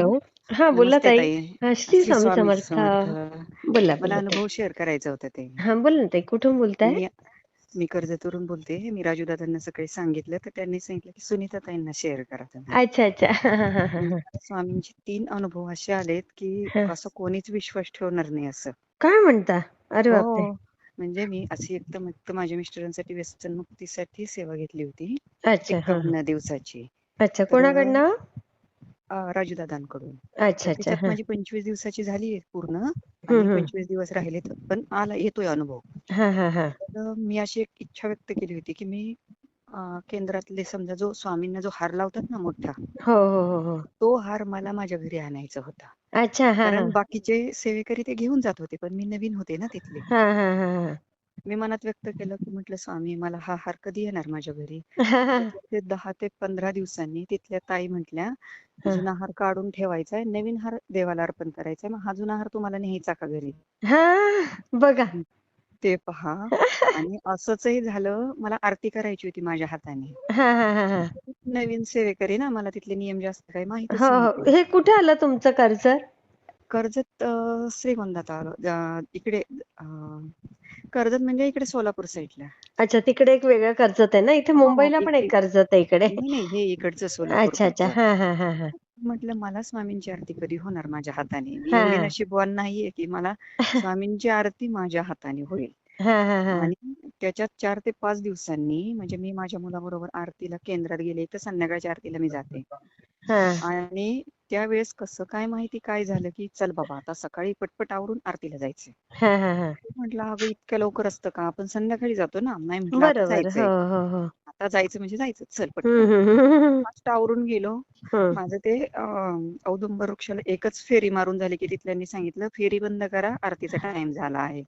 Hello हा बोला नमस्ते ताई. ताई. हा श्री श्री स्वामी स्वामी समर्थ. समर्थ. बोला मला बोला ताई. अनुभव शेअर करायचा होता ते हा बोला ना ताई कुठून बोलताय? मी मी कर्जतवरून बोलते. मी राजू दादांना सकाळी सांगितलं तर त्यांनी सांगितलं की सुनीता ताईंना शेअर करा तुम्ही. अच्छा अच्छा. हा हा हा म्हणजे हा. मला स्वामींचे तीन अनुभव असे आलेत की हा. असं कोणीच विश्वास ठेवणार नाही असं. काय म्हणता? अरे बापरे. हो म्हणजे मी अशी एकदम एक माझ्या मिस्टरांसाठी व्यसन मुक्तीसाठी सेवा घेतली होती. अच्छा हा हा. एकावन्न दिवसाची. अच्छा तर कोणाकडनं? अं, राजू दादांकडून अच्छा अच्छा. त्याच्यात माझी पंचवीस दिवसाची झाली पूर्ण आणि. पंचवीस दिवस राहिलेत पण आला येतोय अनुभव. हा हा हा. तर मी अशी एक इच्छा व्यक्त केली होती की मी केंद्रातले समजा जो स्वामींना जो हार लावतात ना मोठा हो हो हो हो. तो हार मला माझ्या घरी आणायचा होता. अच्छा कारण बाकीचे सेवेकरी ते घेऊन जात होते पण मी नवीन होते ना तिथले. मी मनात व्यक्त केलं की म्हटलं स्वामी मला हा हार कधी येणार माझ्या घरी? ते दहा ते पंधरा दिवसांनी तिथल्या ताई म्हटल्या जुना हार काढून ठेवायचा आहे नवीन हार देवाला अर्पण करायचा आहे मग हा जुना हार तुम्हाला न्यायचा का घरी? हा बघा. ते पहा. आणि असंचही झालं मला आरती करायची होती माझ्या हाताने. नवीन सेवेकरी ना मला तिथले नियम जास्त काही माहितच हो हो. हे कुठे आलं तुमचं कर्ज कर्जत अं, श्रीगोंदा तालु- अं, इकडे कर्जत म्हणजे इकडे सोलापूर साईडला अच्छा तिकडे एक वेगळं कर्जत आहे ना? इथे मुंबईला पण एक कर्जत आहे इकडे. नाही नाही हे इकडचं सोलापूर अच्छा अच्छा. हा हा हा हा. म्हटलं मला स्वामींची आरती कधी होणार माझ्या हाताने? मी हा, एवढी हा. नशीबवान नाहीये की मला स्वामींची आरती माझ्या हाताने होईल. हा हा हा. आणि त्याच्यात चार ते पाच दिवसांनी म्हणजे मी माझ्या मुलाबरोबर आरतीला केंद्रात गेले तर संध्याकाळच्या आरतीला मी जाते. हा. आणि त्यावेळेस कसं काय माहिती काय झालं की चल बाबा आता सकाळी पटपट आवरून आरतीला हा हा हा. म्हटलं अगं इतक्या लवकर असतं का? आपण संध्याकाळी जातो ना. नाही म्हटलं जायचंय. हो हो हो. आता जायचं म्हणजे जायचं. चल फास्ट आवरून गेलो. माझं ते औदुंबर वृक्षाला एकच फेरी मारून झाली की तिथल्यांनी सांगितलं फेरी बंद करा आरतीचा टाइम झाला आहे.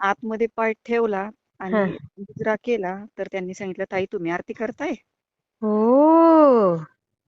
आतमध्ये पाय ठेवला. आणि मुजरा केला तर त्यांनी सांगितलं ताई तुम्ही आरती करताय?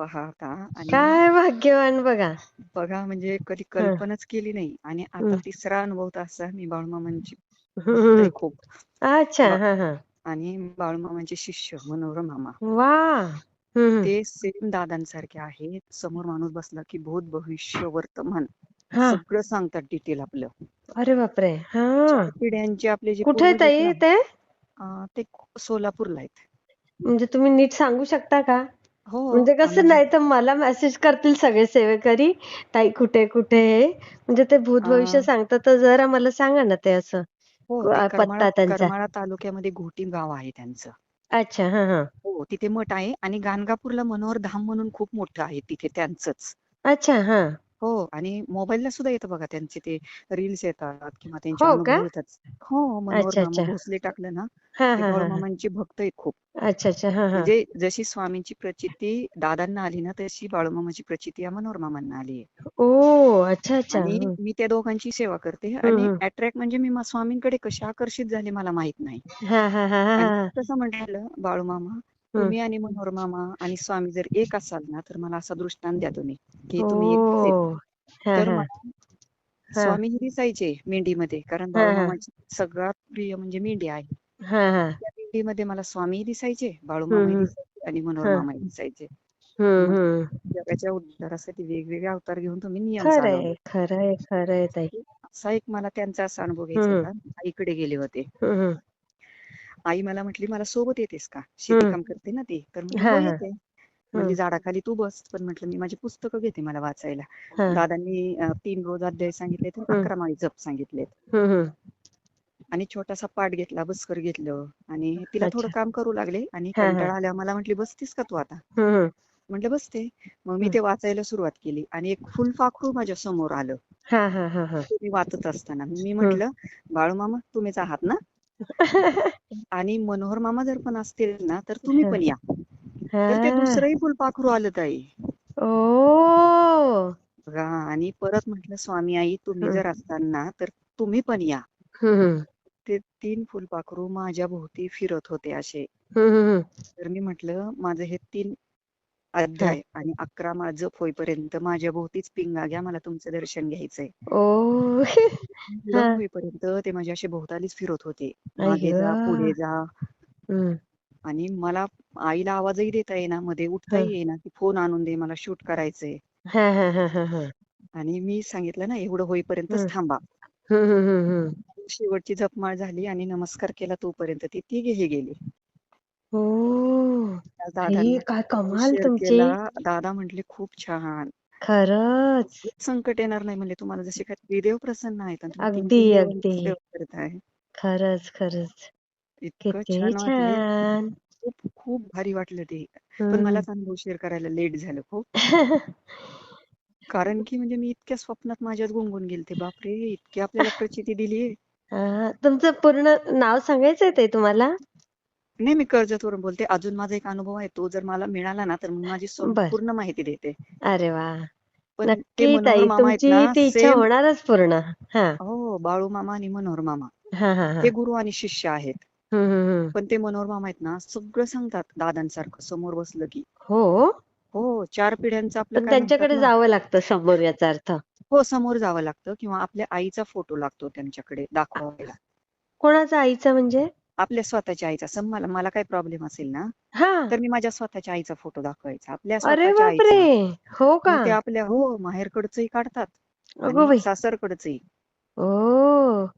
ओ पहा आता आणि काय भाग्यवान बघा. बघा म्हणजे कधी. कल्पनाच केली नाही आणि आता. तिसरा अनुभव तर असा मी बाळूमामांची हम्म, भक्त हम्म. आहे खूप. अच्छा हा हा. आणि बाळूमामांचे शिष्य मनोहर मामा. वा! हम्म. ते सेम दादांसारखे आहेत. समोर माणूस बसला की भूत भविष्य वर्तमान हा. सगळं सांगतात डिटेल आपलं. अरे बापरे! हा. चार पिढ्यांचे आपले जे कुठे आहे पूर्वज आहेत ताई ना ते? अं, ते सोलापूरला आहेत. म्हणजे तुम्ही नीट सांगू शकता का? हो म्हणजे कसं नाही तर मला मेसेज करतील सगळे सेवेकरी ताई कुठे कुठे आहे? म्हणजे ते भूत भविष्य सांगतात तर जरा मला सांगा ना ते असं. हो ते करमाळा पत्ता त्यांचा. करमाळा तालुक्यामध्ये घोटी गाव आहे त्यांचं. अच्छा हा हा. हो तिथे मठ आहे आणि गाणगापूरला मनोहर धाम म्हणून खूप मोठं आहे तिथे त्यांचंच. अच्छा हा. हो आणि मोबाईलला सुद्धा येतं बघा त्यांचे ते रील्स येतात किंवा त्यांचे हो का? अनुभव येतात हो मनोहर अच्छा मामा अच्छा. भोसले टाकलं ना हा ते हा हा हा. भक्त आहेत खूप. अच्छा अच्छा. हा हा. म्हणजे जशी स्वामींची प्रचिती दादांना आली ना तशी बाळूमामाची प्रचिती या मनोहर मामांना आली आहे. ओ अच्छा अच्छा. आणि हम्म, मी त्या दोघांची सेवा करते आणि हम्म. अट्रॅक्ट म्हणजे मी मा- स्वामींकडे कशी आकर्षित झाले मला माहीत नाही. हा हा हा हा आणि हा तसं म्हटलं बाळूमामा. तुम्ही आणि मनोहर मामा आणि स्वामी जर एक असाल ना तर मला असा दृष्टांत द्या तुम्ही की तुम्ही हा तर हा. मला हा. स्वामी हे दिसायचे मेंढीमध्ये कारण बाळूमामाची सगळ्यात प्रिय म्हणजे मेंढी आहे. त्या मेंढीमध्ये मला स्वामी दिसायचे हम्म. दिसायचे आणि मनोहर मामाही दिसायचे. जगाच्या उद्धारासाठी वेगवेगळे अवतार घेऊन तुम्ही नियम खरंय चालवले. खरंय खरंय ताई. असा एक मला त्यांचा असा अनुभव घ्यायचा होता. आईकडे गेले होते. आई मला म्हटली मला सोबत येतेस का? शेती हम्म. काम करते ना ती. तर हा येते. म्हणली झाडाखाली तू बस. पण म्हटलं मी माझी पुस्तकं घेते मला वाचायला. दादांनी तीन रोज अध्याय सांगितले तर. अकरा माळी जप सांगितलेत. आणि छोटासा पाठ घेतला बसकर घेतलं. आणि तिला थोडं काम करू लागले आणि कंटाळा आल्यावर मला म्हटली बसतीस का तू आता. म्हटलं बसते. मग मी. ते वाचायला सुरुवात केली आणि एक फुलपाखरू माझ्यासमोर आलं. मी वाचत असताना. मी. म्हटलं बाळूमामा तुम्हीच आहात ना? आणि मनोहर मामा जर पण असतील ना तर तुम्ही पण या तर ते हा. दुसरंही फुलपाखरू आलं ताई ओ बघा आणि परत म्हटलं स्वामी आई तुम्ही. जर असताल ना तर तुम्ही पण या. ते तीन फुलपाखरू माझ्या भोवती फिरत होते असे. तर मी म्हटलं माझं हे तीन. अध्याय आणि अकरा माळ जप होईपर्यंत माझ्या भोवतीच पिंगा घ्या मला तुमचं दर्शन घ्यायचंय. ओ होईपर्यंत ते माझ्या असे भोवतालीच फिरत होते. मागे जा पुढे. जा. हम्म. आणि मला आईला आवाजही देता येईना मध्ये उठता हा. येईना की फोन आणून दे मला शूट करायचंय. हा हा हा हा हा. आणि मी सांगितलं ना एवढं होईपर्यंतच हम्म. थांबा. हम्म हम्म हम्म हम्म शेवटची जपमाळ झाली आणि नमस्कार केला तोपर्यंत ती तिघेही गेली. हो. त्या ही दादांना काय कमाल तुमची. केला. दादा म्हटले खूप छान. खरंच. काहीच संकट येणार नाही म्हणले तुम्हाला जसे काय त्रिदेव प्रसन्न आहेत आणि तुम्ही तीन अगदी. अगदी सेवा करताय खरंच खरंच. इतकं किती छान वाटले. छान. खूप खूप भारी वाटलं ते. पण मलाच अनुभव शेअर करायला लेट झालं खूप. कारण की म्हणजे मी इतक्या स्वप्नात माझ्यात गुंगून गेलते. बापरे इतकी आपल्याला प्रचिती दिली हा, तुमचं पूर्ण नाव सांगायचंय ते तुम्हाला? नाही मी कर्जतवरून बोलते. अजून माझा एक अनुभव आहे तो जर मला मिळाला ना तर माझी बर. संपूर्ण माहिती देते. अरे वा. नक्की ताई तुमची ती इच्छा होणारच पूर्ण. हा. बाळू मामा आणि मनोहर मामा. हा हा हा. ते गुरु आणि शिष्य आहेत. पण ते मनोहर मामा आहेत ना सगळं सांगतात दादांसारखं समोर बसलं की. हो? हो चार पिढ्यांचं आपलं त्यांच्याकडे जावं लागतं समोर याचा अर्थ. हो समोर जावं लागतं किंवा आपल्या आईचा फोटो लागतो त्यांच्याकडे दाखवायला. कोणाचा आईचा म्हणजे? आपल्या स्वतःच्या आईचा सम मला मला काय प्रॉब्लेम असेल ना हा. तर मी माझ्या स्वतःच्या आईचा फोटो दाखवायचा. आपल्या अरे स्वतःच्या बापरे! आईचा हो का? मग ते आपल्या हो माहेरकडचंही काढतात. अगो आणि बाई. सासरकडचंही. ओ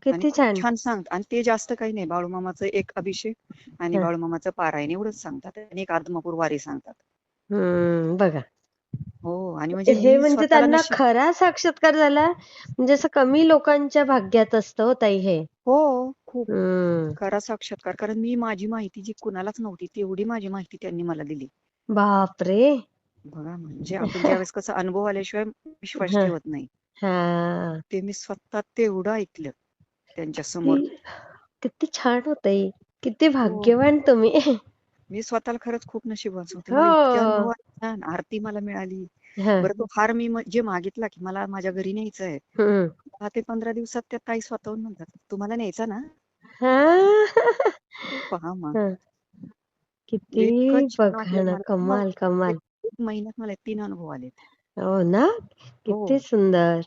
आणि किती खूप छान. छान सांगत आणि ते जास्त काही नाही बाळूमामाचं एक अभिषेक आणि हा. बाळूमामाचं पारायण एवढंच सांगतात आणि एक आदमापूर वारी सांगतात. हम्म बघा. हो आणि म्हणजे हे म्हणजे त्यांना खरा साक्षात्कार झाला म्हणजे असं कमी लोकांच्या भाग्यात असतं हो ताई हे. हो खूप खरा साक्षात्कार. कारण मी माझी माहिती जी कुणालाच नव्हती तेवढी माझी माहिती त्यांनी मला दिली. बापरे! बघा म्हणजे आपण ज्यावेळेस कसं अनुभव आल्याशिवाय विश्वास ठेवत नाही. हा. ते मी स्वतः तेवढं ऐकलं त्यांच्यासमोर किती छान होतंय किती हो. भाग्यवान तुम्ही. मी स्वतःला खरंच खूप नशीबवान होते हो. मला अनुभव छान आरती मला मिळाली. हा. बरं तो हार मी म- जे मागितला की मला माझ्या घरी न्यायचा आहे. दहा ते पंधरा दिवसात त्या ताई स्वतःहून म्हणतात तुम्हाला न्यायचा ना? हा. पहा मग. हा. किती छान बघा वाटलं ना मला. हो कमाल कमाल. एक महिन्यात मला तीन अनुभव आले हो ना? हो. किती सुंदर.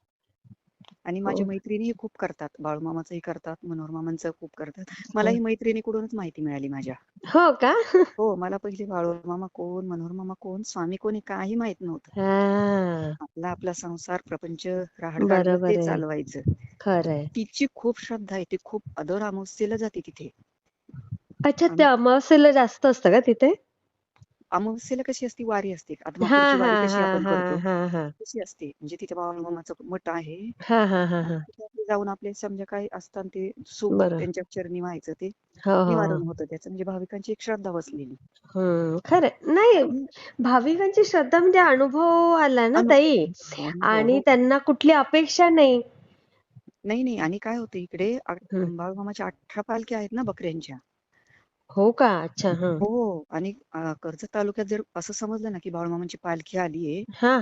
आणि हो. माझ्या मैत्रिणीही खूप करतात. बाळूमामाचंही करतात मनोहर मामांचं खूप करतात. हो. मला ही मैत्रिणीकडूनच माहिती मिळाली माझ्या. हो का? हो मला पहिले बाळूमामा कोण मनोहर मामा कोण स्वामी कोण काही माहीत नव्हतं. हा. आपला आपला संसार प्रपंच राहाड ते चालवायचं. खरंय. तिची खूप श्रद्धा आहे. ती खूप अदर अमावस्येला जाते तिथे. अच्छा त्या अमावस्येला जास्त असतं का तिथे? अमावस्येला कशी असती? वारी असते. हा आदमापूरची हा वारी कशी हा आपण हा करतो? हा हा. तशी असते? म्हणजे तिथे बाळूमामाचं मठ आहे. हा हा हा हा. तिथे जाऊन आपले समजा काय असतात ते सुख त्यांच्या चरणी व्हायचं ते हो हो हो. निवारण होतं त्याचं. म्हणजे भाविकांची एक श्रद्धा बसलेली. हम्म खरंय नाही भाविकांची श्रद्धा म्हणजे अनुभव आला ना ताई? अनुभव अनुभव आणि हो. त्यांना कुठली अपेक्षा नाही. नाही नाही. आणि काय होतं इकडे? आ- हम्म. बाळूमामाच्या अठरा पालख्या आहेत ना बकऱ्यांच्या. हो का? अच्छा हा. हो आणि अं, कर्जत तालुक्यात जर असं समजलं ना की बाळूमामाची पालखी आलीये हा.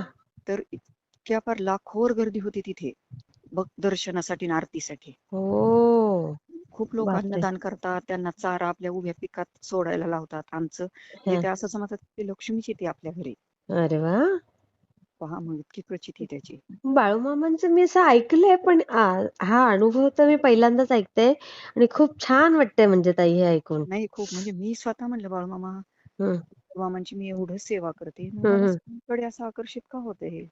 तर इतक्या फार लाखोवर गर्दी होती तिथे बघ दर्शनासाठी आणि आरतीसाठी. हो. खूप लोक बापरे. अन्नदान करतात त्यांना चारा आपल्या उभ्या पिकात सोडायला लावतात. आमचं म्हणजे हा. ते असं समजतात की लक्ष्मीच येते आपल्या घरी. अरे वा! पहा मग इतकी प्रचिती त्याची. बाळूमामांचं मी असं ऐकलंय पण हा अनुभव तर मी पहिल्यांदाच ऐकते आणि खूप छान वाटतंय म्हणजे ताई हे ऐकून. नाही खूप म्हणजे मी स्वतः म्हणलं बाळूमामा मामांची मी एवढं सेवा करते. स्वामींकडे असं आकर्षित का होतं हे?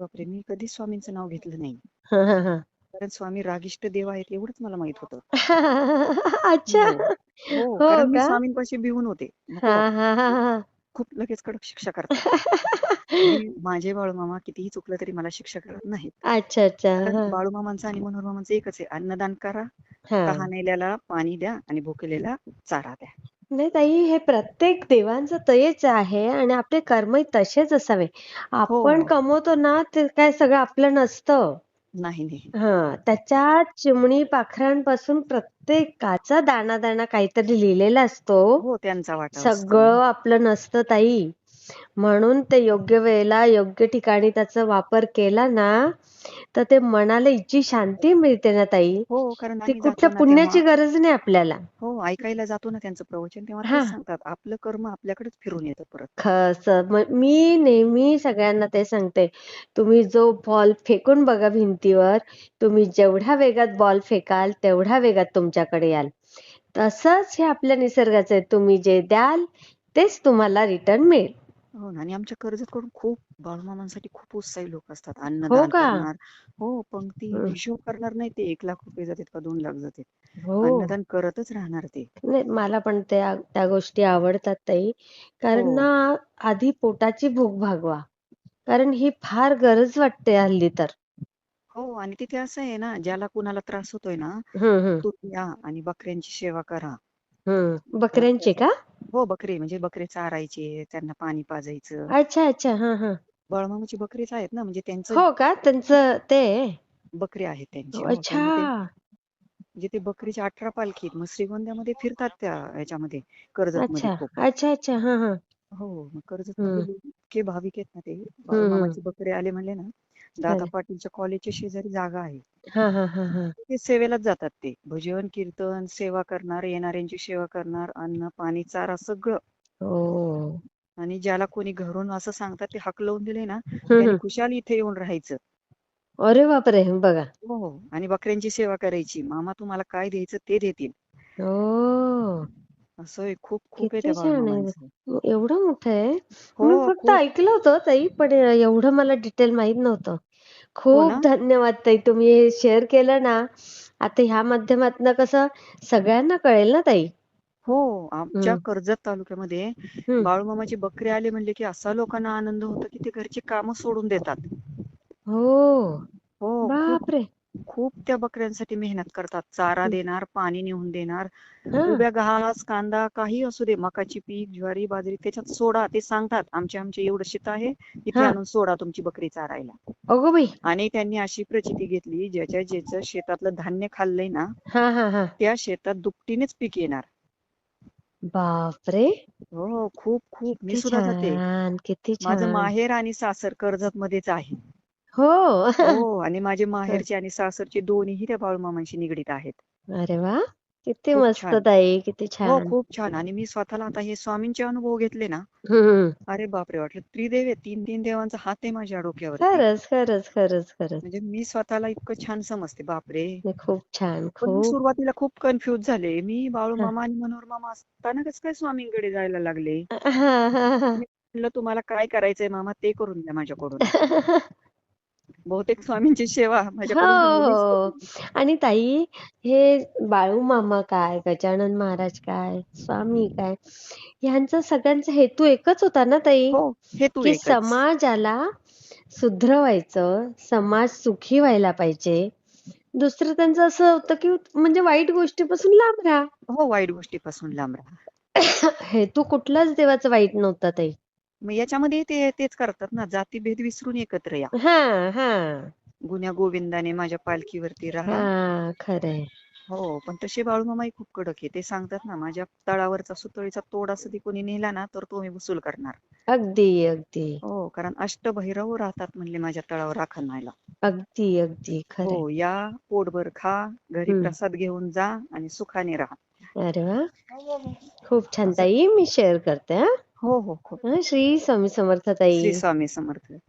बापरे मी कधीच स्वामींचं नाव घेतलं नाही. कारण स्वामी रागिष्ट देव आहेत एवढंच मला माहीत होतं. अच्छा. हो. हो हो कारण मी स्वामींपाशी भिवून होते. खूप लगेच कडक शिक्षा करतात. आणि माझे बाळूमामा कितीही चुकलं तरी मला शिक्षा करत नाहीत. अच्छा अच्छा. बाळूमामांचं आणि मनोहर मामांचं एकच आहे. अन्नदान करा तहानेल्याला पाणी द्या आणि भुकेलेला चारा द्या. नाही ताई हे प्रत्येक देवांचं तेच आहे आणि आपले कर्मही तसेच असावे. आपण हो. कमवतो ना ते काय सगळं आपलं नसतं. नाही नाही. हा त्याच्या चिमणी पाखरांपासून प्रत्येकाचा दाना दाना काहीतरी लिहिलेला असतो. हो त्यांचा वाटा सगळं आपलं नसतं ताई. म्हणून ते योग्य वेळेला योग्य ठिकाणी त्याचा वापर केला ना तर ते मनाला इतकी शांती मिळते ना ताई. हो कारण ती आम्ही कुठल्या तेव्हा पुण्याची गरज नाही आपल्याला. हो ऐकायला जातो ना त्यांचं प्रवचन तेव्हा हा. तेच सांगतात. आपलं कर्म आपल्याकडेच फिरून येतं परत. खस म- मी नेहमी सगळ्यांना ते सांगते. तुम्ही जो बॉल फेकून बघा भिंतीवर तुम्ही जेवढ्या वेगात बॉल फेकाल तेवढ्या वेगात तुमच्याकडे याल. तसंच हे आपल्या निसर्गाचं आहे. तुम्ही जे द्याल तेच तुम्हाला रिटर्न मिळेल. हो ना. आणि आमच्या कर्जतकडून खूप बाळूमामांसाठी खूप उत्साही लोक असतात. हो अन्नदान का? करणार. हो पंक्ती हं. हिशोब करणार नाही ते. एक लाख रुपये जातात का दोन लाख जातात. हो. अन्नदान करतच राहणार ते. नाही मला पण त्या त्या गोष्टी आवडतात ताई. कारण हो. ना आधी पोटाची भूक भागवा. कारण ही फार गरज वाटते हल्ली तर. हो आणि तिथे असं आहे ना ज्याला कुणाला त्रास होतोय ना हम्म हम्म तुम्ही या आणि बकऱ्यांची सेवा करा. बकऱ्यांची का? हो बकरी म्हणजे बकरे चारायचे त्यांना पाणी पाजायचं. अच्छा अच्छा. हा हा. बाळूमामाची बकरीच आहेत ना? म्हणजे त्यांचं हो का? त्यांचं ते? बकरी आहेत त्यांची. हो अच्छा. त्यांनी ते म्हणजे ते बकरीच्या अठरा पालखी आहेत. मग श्रीगोंद्यामध्ये फिरतात त्या ह्याच्यामध्ये कर्जतमध्ये अच्छा. खूप. अच्छा अच्छा. हा हा. हो मग कर्जत हम्म. मधले लोक इतके भाविक आहेत ना ते. बाळूमामाचे बकरे आले म्हणले ना दादा पाटीलच्या कॉलेजच्या शेजारी जागा आहे. हा हा हा हा. ते सेवेलाच जातात ते. भजन कीर्तन सेवा करणार येणाऱ्यांची सेवा करणार अन्न पाणी चारा सगळं. हो. आणि ज्याला कोणी घरून असं सांगतात ते हकलवून दिले ना त्यांनी खुशाल इथे येऊन राहायचं. अरे बापरे बघा. हो हो. आणि बकऱ्यांची सेवा करायची. मामा तुम्हाला काय द्यायचं ते देतील. हो. असं आहे, खूप खूप आहे किती त्या छान आहे. बाळूमामांचं एवढं मोठं आहे. हो मी फक्त खूप. ऐकलं होतं ताई पण एवढं मला डिटेल माहीत नव्हतं. हो खूप ना. धन्यवाद ताई तुम्ही हे शेअर केलं ना आता ह्या माध्यमातनं कसं सगळ्यांना कळेल ना ताई. हो आमच्या कर्जत तालुक्यामध्ये बाळूमामाचे बकरे आले म्हणले की असा लोकांना आनंद होतो की ते घरची कामं सोडून देतात. हो. हो खूप बापरे. खूप त्या बकऱ्यांसाठी मेहनत करतात. चारा. देणार पाणी नेऊन देणार. उभ्या घास कांदा काही असू दे मकाची पीक ज्वारी बाजरी त्याच्यात सोडा ते सांगतात. आमचे आमचे एवढं शेत आहे इथे आणून सोडा तुमची बकरी चारायला. अगो बाई. आणि त्यांनी अशी प्रचिती घेतली ज्याच्या ज्याचं शेतातलं धान्य खाल्लंय ना त्या शेतात दुपटीनेच पीक येणार. बापरे! हो हो खूप खूप. मी सुद्धा जाते माझं माहेर आणि सासर कर्जत मध्येच आहे. हो. हो आणि माझे माहेरचे आणि सासरचे दोन्हीही त्या बाळूमामांशी निगडीत आहेत. अरे वा! किती खूप मस्त छान. ताई किती हो छान. खूप छान. आणि मी स्वतःला आता हे स्वामींचे अनुभव घेतले ना. हम्म. अरे बापरे! वाटलं त्रिदेव आहे तीन तीन देवांचा हात आहे माझ्या डोक्यावरती. खरंच खरंच खरंच खरंच. म्हणजे मी स्वतःला इतकं छान समजते बापरे! नाही, खूप छान पण मी खूप. सुरुवातीला खूप कन्फ्युज झाले. मी हा. बाळूमामा आणि मनोहर मामा असताना कसं काय स्वामींकडे जायला लागले? हा हा हा. म्हणलं तुम्हाला काय करायचंय मामा? ते करून द्या माझ्याकडून. बहुतेक स्वामींची सेवा हो माझ्याकडून हो. होती आणि ताई हे बाळू मामा काय गजानन महाराज काय स्वामी काय ह्यांचा सगळ्यांचा हेतू एकच होता ना ताई? हो हेतू की समाजाला सुधरवायचं समाज सुखी व्हायला पाहिजे. दुसरं त्यांचं असं होतं की म्हणजे वाईट गोष्टीपासून लांब राहा. हो वाईट गोष्टीपासून लांब राहा. हेतू कुठलाच देवाचा वाईट नव्हता ताई. मग याच्यामध्ये ते तेच करतात ना जातीभेद विसरून एकत्र या. हा हा. गुन्ह्या गोविंदाने माझ्या पालखीवरती राहा. हा खरंय. हो पण तसे बाळूमामाही खूप कडक आहे. ते सांगतात ना माझ्या तळावरचा सुतळीचा तोड असं ती कोणी नेला ना तर तो मी वसूल करणार. अगदी अगदी. हो कारण अष्टभैरव राहतात म्हणले माझ्या तळावर राखणायला अगदी अगदी. खरंय. हो या पोटभर खा घरी हम्म. प्रसाद घेऊन जा आणि सुखाने राहा. अरे वा. खूप छान ताई मी शेअर करते हा. हो, हो. श्री स्वामी समर्थ श्री स्वामी समर्थ.